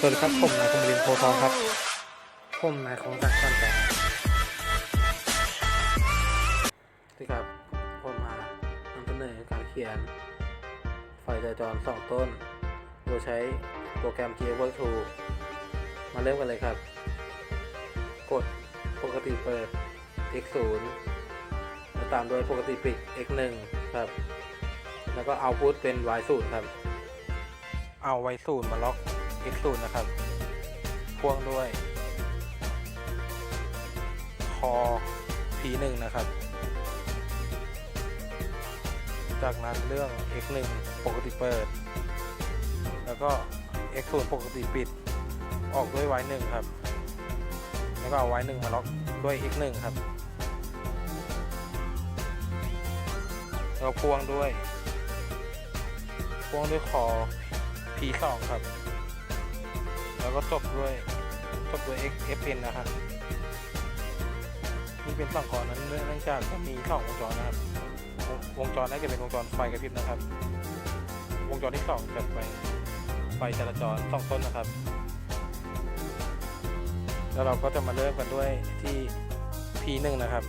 สวัสดีครับ ผมนายคมรินทร์โพธิ์ทองครับ ผมนายของศักดิ์สันแปดสวัสดีครับ ผมมานำเสนอการเขียน ไฟจราจรสองต้น โดยใช้โปรแกรม Gearwork 2มาเริ่มกันเลยครับ กดปกติเปิด x 0แล้วตามด้วยปกติปิด x 1ครับ แล้วก็เอาพุทเป็น y 0ครับ เอา y 0มาล็อก x 0 นะครับพ่วงด้วย คอ p 1 นะครับ จากนั้นเรื่อง x 1 ปกติเปิด แล้วก็ x 0 ปกติปิด ออกด้วย y 1 ครับ แล้วก็เอา y 1 มาล็อกด้วย x 1 ครับ แล้วพ่วงด้วย พ่วงด้วยคอ p 2 ครับ แล้วก็จบด้วยจบด้วย x f n นะครับนี่เป็นสองกรนั้นเนื่องจากจะมีสองวงจรนะครับวงวงจรแรกจะเป็นวงจรไฟกระพริบนะครับ วงจรที่สองจะเป็นไฟจราจรสองต้นนะครับ แล้วเราก็จะมาเริ่มกันด้วยที่ p 1 นะครับ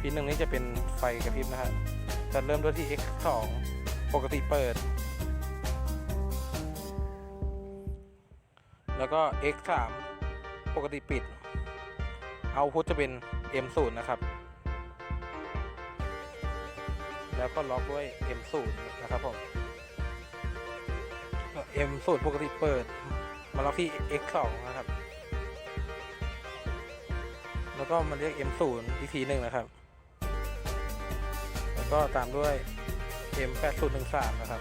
p 1 นี้จะเป็นไฟกระพริบนะฮะจะเริ่มด้วยที่ x 2 ปกติเปิด แล้วก็ x 3 ปกติปิด เอาพุทจะเป็น m 0 นะครับ แล้วก็ล็อกด้วย m 0 นะครับผม m 0ปกติเปิด มาล็อกที่ x 2 นะครับ แล้วก็มาเรียก m 0 อีกทีหนึ่งนะครับ แล้วก็ตามด้วย m 8 0 1 3 นะครับ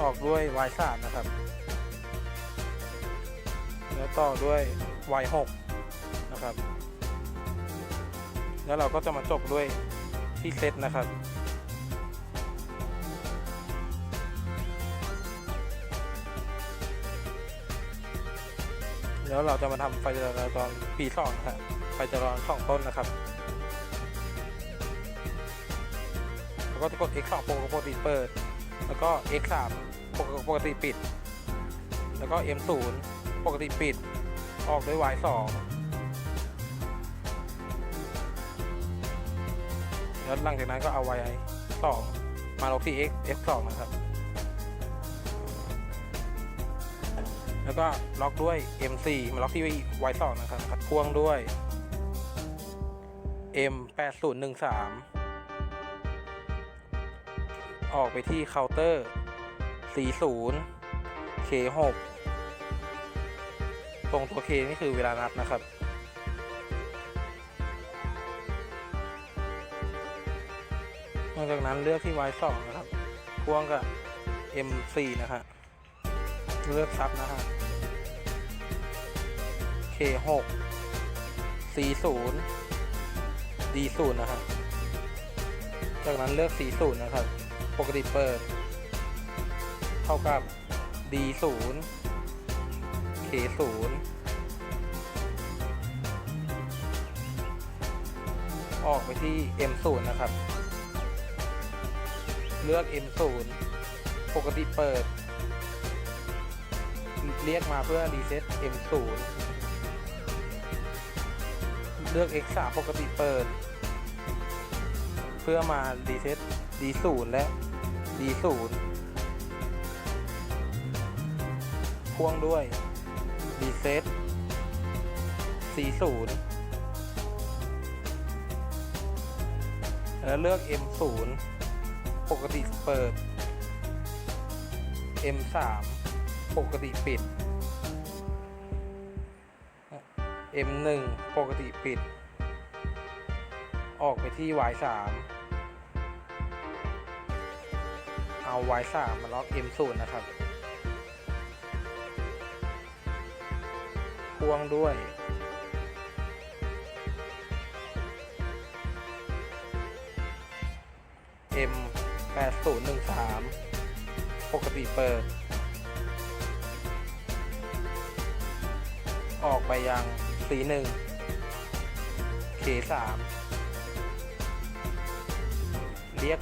ออกด้วย y 3 นะครับ แล้วต่อด้วย y 6 นะครับ แล้วเราก็จะมาจบด้วยที่เซตนะครับแล้วเราจะมาทำไฟจราจรปีสองนะครับไฟจราจรสองต้นนะครับแล้วก็จะกด x 2ปกติเปิด แล้วก็ x 3 ปกติปิด แล้วก็ m 0 ปกติปิด ออกด้วย y 2 แล้วหลังจากนั้นก็เอา y 2 มาลงที่ x x 2นะครับ แล้วก็ล็อกด้วย M4 มาล็อกที่ Y2 นะครับ พ่วงด้วย M8013 ออกไปที่เคาน์เตอร์ 40 K6 ตรงตัว K นี่คือเวลานับนะครับหลังจากนั้นเลือกที่ Y2 นะครับพ่วงกับ M4 นะฮะ เลือกซับนะฮะ K6 C0 D0 นะฮะ จากนั้นเลือก C0 นะครับ ปกติเปิด เท่ากับ D0 K0 ออกไปที่ M0 นะครับ เลือก M0 ปกติเปิด เรียกมาเพื่อรีเซ็ต M0 เลือก X3 ปกติเปิด เพื่อมารีเซ็ต D0 และ D0 พ่วงด้วยรีเซ็ต C0 แล้วเลือก M0 ปกติเปิด M3 ปกติปิด M1 ปกติปิด ออกไปที่ Y3 เอา Y3 มาล็อก M0 นะครับ พ่วงด้วย M8013 ปกติเปิด ออกไปยัง C1 K3 เรียก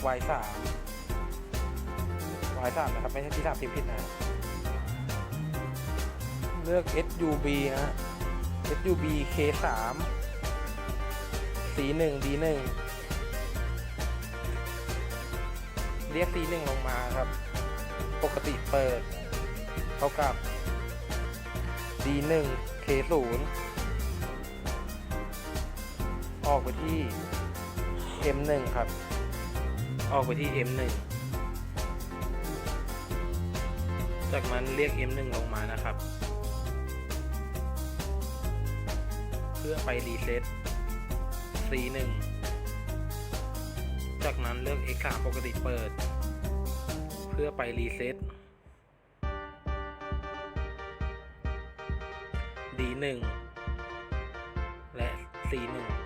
ร้ยสามนะครับ ไม่ใช่ที่สามสิบผิดนะเลือก SUB นะ SUB K3 สีหนึ่งดีหนึ่งเรียกสีหนึ่งลงมาครับ ปกติเปิด เท่ากับ D1 K0 ออกไปที่ M1 ครับ ออกไปที่ M1 จากนั้นเรียก M1 ลงมานะครับ เพื่อไปรีเซ็ต C1 จากนั้นเลือก X3 ปกติเปิด เพื่อไปรีเซ็ต D1 และ C1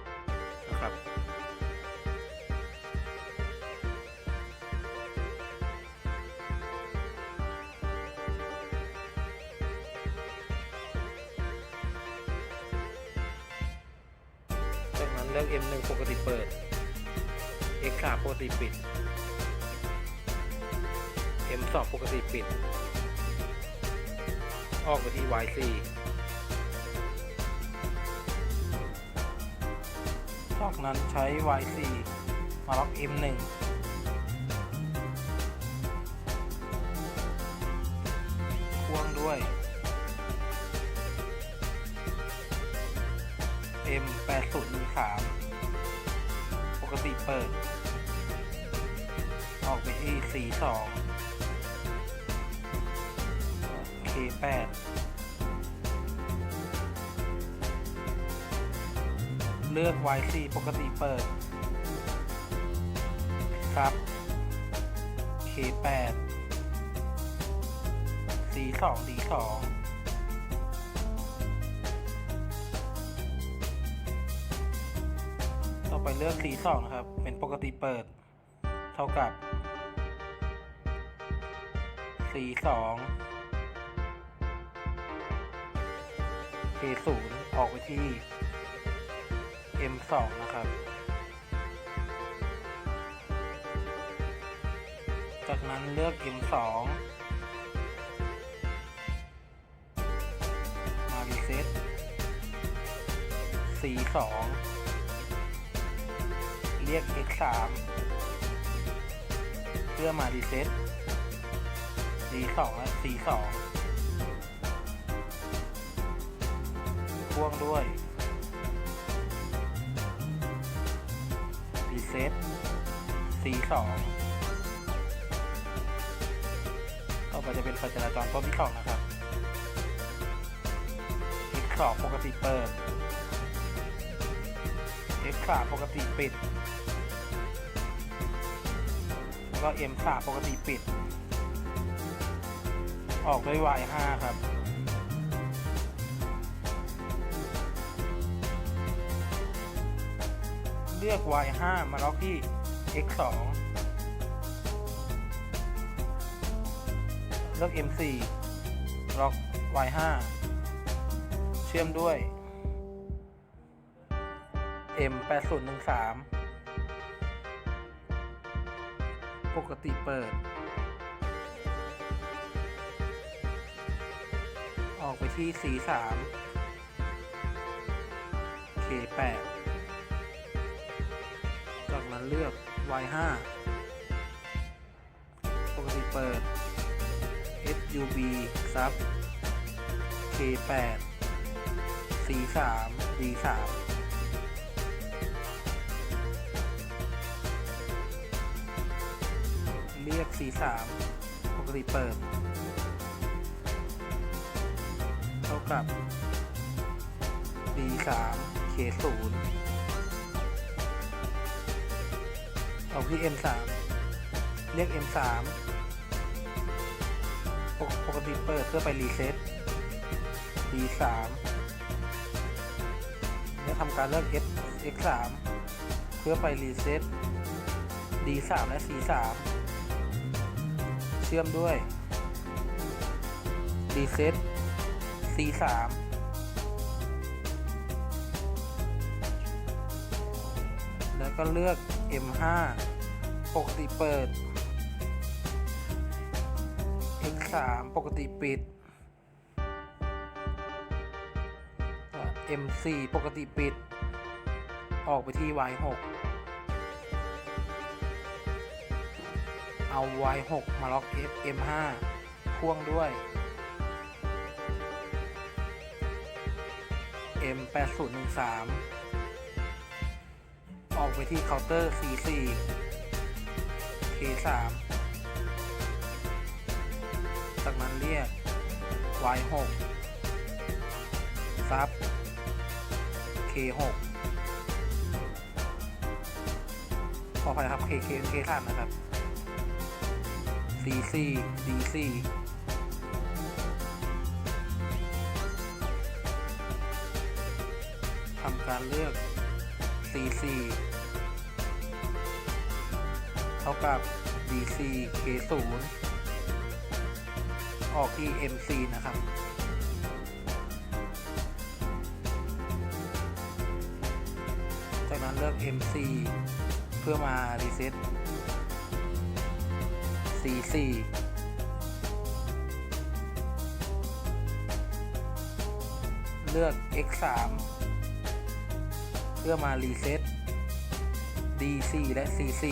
เลือก M1 ปกติเปิด X3 ปกติปิด M2 ปกติปิด ออกไปที่ Y4 จากนั้นใช้ Y4 มาล็อก M1 M 8 0 1 3 ปกติเปิด ออกไปที่ C 2 K 8เลือก Y 4ปกติเปิด ครับ K 8 C 2 D 2 ไปเลือก C 2นะครับ เป็นปกติเปิด เท่ากับ C 2 K 0ออกไปที่ M 2 นะครับ จากนั้นเลือก M 2 มารีเซ็ต C 2 เรียก x 3เพื่อมารีเซ็ต d 2และ c 2พ่วงด้วยรีเซ็ต c 2ต่อไปจะเป็นไฟจราจรต้นที่2นะครับ x 2ปกติเปิด x 3ปกติปิด แล้วก็ M3 ปกติปิด ออกด้วย Y5 ครับเลือก Y5 มาล็อกที่ X2 เลือก M4 ล็อก Y5 เชื่อมด้วย M8013 ปกติเปิด ออกไปที่สีสาม K8 จากนั้นเลือก Y5 ปกติเปิด SUB ซับ K8 C3 D3 เรียก C3 ปกติเปิด เท่ากับ D3 K0 เอาที่ M3 เรียก M3 ปกปกติเปิดเพื่อไปรีเซ็ต D3 แล้วทำการเลือก F X3 เพื่อไปรีเซ็ต D3 และ C3 เชื่อมด้วย reset C3 แล้วก็เลือก M5 ปกติเปิด X3 ปกติปิด M4 ปกติปิด ออกไปที่ Y6 เอา y 6 มาล็อก f m 5 พ่วงด้วย m 8 0 1 3 ออกไปที่เคาน์เตอร์ c 4 k 3 จากนั้นเรียก y 6 ซับ k 6 ขออภัยครับ k k k 3 นะครับ c 4 d 4ทำการเลือก C4 เท่ากับ DC K0 ออกที่ MC นะครับ จากนั้นเลือก MC เพื่อมารีเซ็ต cc เลือก X3 เพื่อมารีเซ็ต D4 และ C4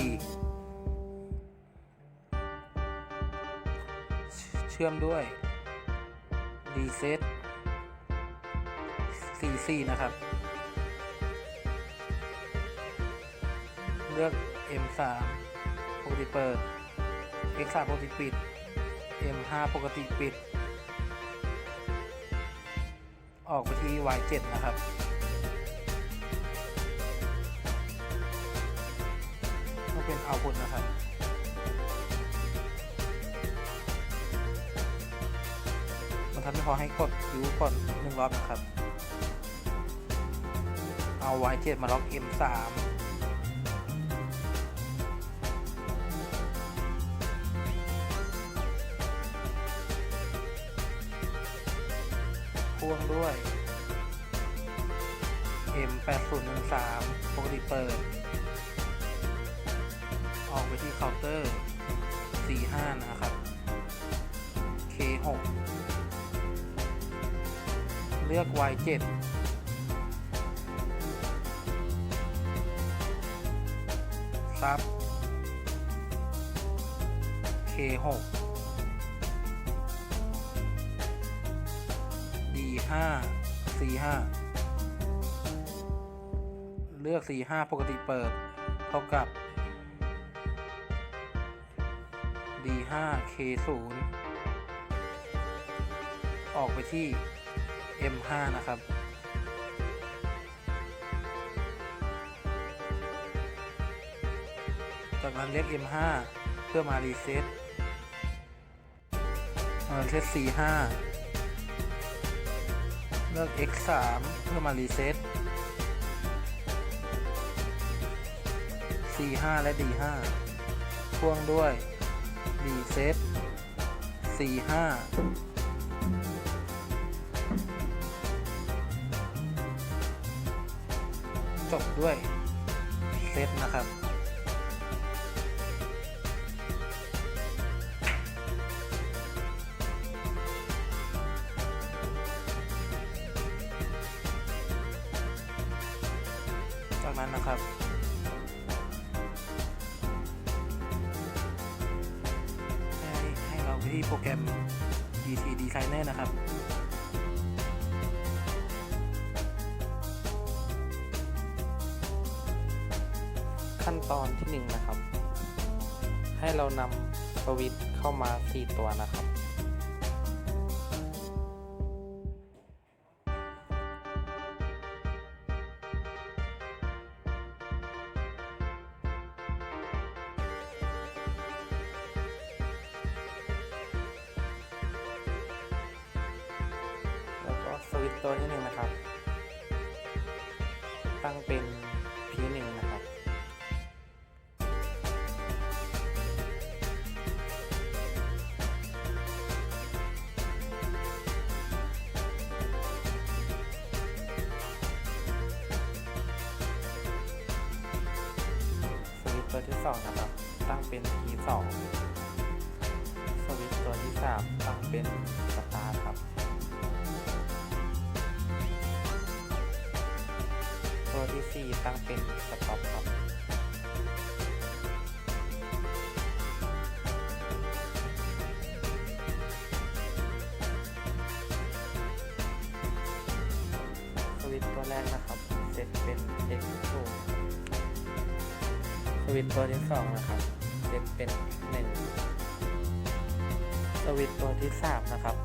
เชื่อมด้วยรีเซ็ต C4 นะครับ เลือก M3 ปกติเปิด X3 ปกติปิด M5 ปกติปิด ออกไปที่ Y7 นะครับ ก็เป็นเอาพุทนะครับมันทำให้พอให้กดคิวก่อนหนึ่งรอบนะครับ เอา Y7 มาล็อก M3 พ่วงด้วย M8013 ปกติเปิด ออกไปที่เคาน์เตอร์ 45 นะครับ K6 เลือก Y7 ซับ K6 D5 C5 เลือก C5 ปกติเปิด เท่ากับ D5 K0 ออกไปที่ M5 นะครับ จากนั้นเรียก M5 เพื่อมารีเซ็ตรีเซ็ต C5 เลือก X3 เพื่อมารีเซ็ต C5 และ D5 พ่วงด้วยรีเซ็ต C5 จบด้วยเซตนะครับ ครับให้ให้เราไปที่โปรแกรม DC Designer นะครับขั้นตอนที่1นะครับ ให้เรานำสวิตช์เข้ามา 4 ตัวนะครับ ตัวที่หนึ่งนะครับ ตั้งเป็น P1 ที่ 4 ตั้งเป็นสต็อปครับสวิตตัวแรกนะครับเซตเป็น X0 สวิตตัวที่ 2 นะครับเซตเป็น1สวิตตัวที่ 3 นะครับ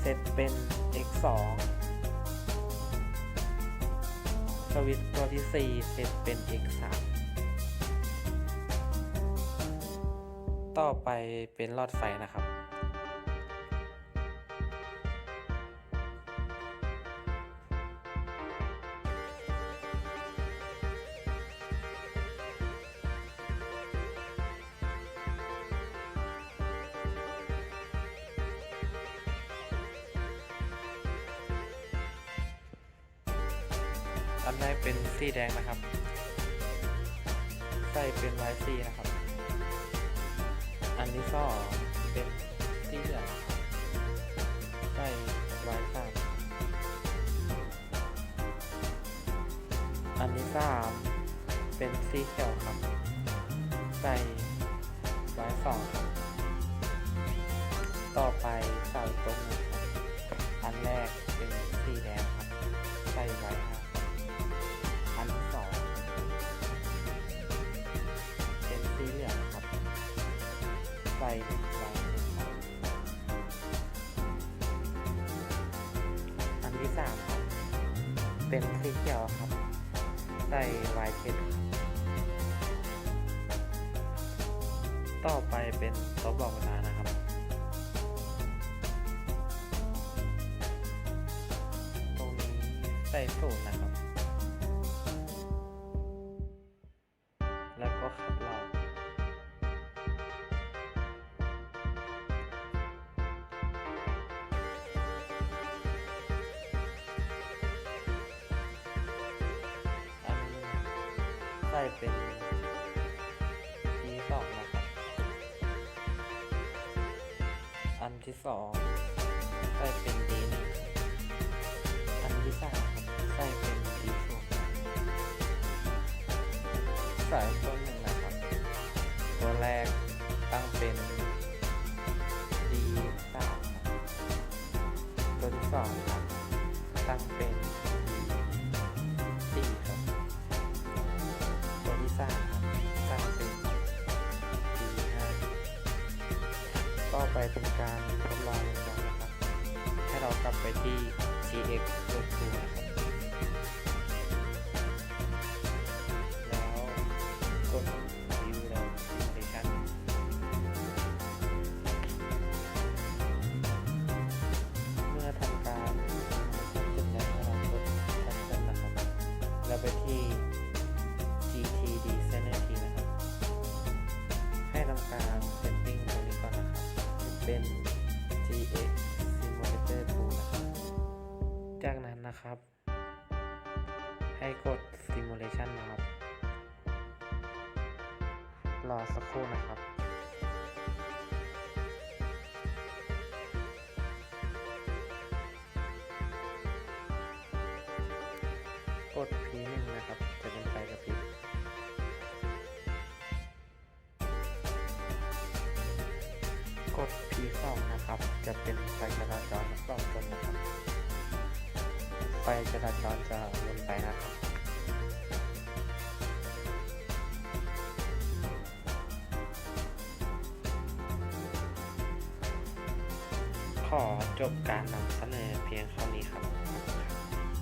เซตเป็น X2 ส วิตตัวที่ 4 เซตเป็น X3 ต่อไปเป็นหลอดไฟนะครับ แดงนะครับใส่เป็นลายสีนะครับ อันที่สองเป็นสีเหลืองใส่ลายสามอันที่สามเป็นสีเขียวครับใส่ลายสองครับต่อไปเสาต้นนะครับอันแรกเป็นสีแดงครับใส่ไว้ อันที่สามครับ เป็นสีเขียวครับ ใส่ไว้เช็ดครับต่อไปเป็นโต๊ะบอกเวลานะครับตรงนี้ใส่ศูนย์นะครับ ใส่เป็นดีอันที่สามครับใส่เป็นดีสองสายตัวหนึ่งนะครับ ตัวแรกตั้งเป็น D สามตัวที่สองครับตั้งเป็น D สี่ครับตัวที่สามครับตั้งเป็น D ห้าต่อไปเป็นการทดลองวงจรนะครับ ให้เรากลับไปที่ GX ตัว2นะครับแล้วกด View แล้ว Simulation เมื่อทำการเสร็จแล้วเรากด Cancel นะครับแล้วไปที่ อสักครู่นะครับกด P1 นะครับจะเป็นไฟกระพริบกด P2 นะครับ จะเป็นไฟจราจรทั้งสองตนนะครับ ไฟจราจรจะวนไปนะครับ จบการนำเสนอเพียงเท่านี้ครับ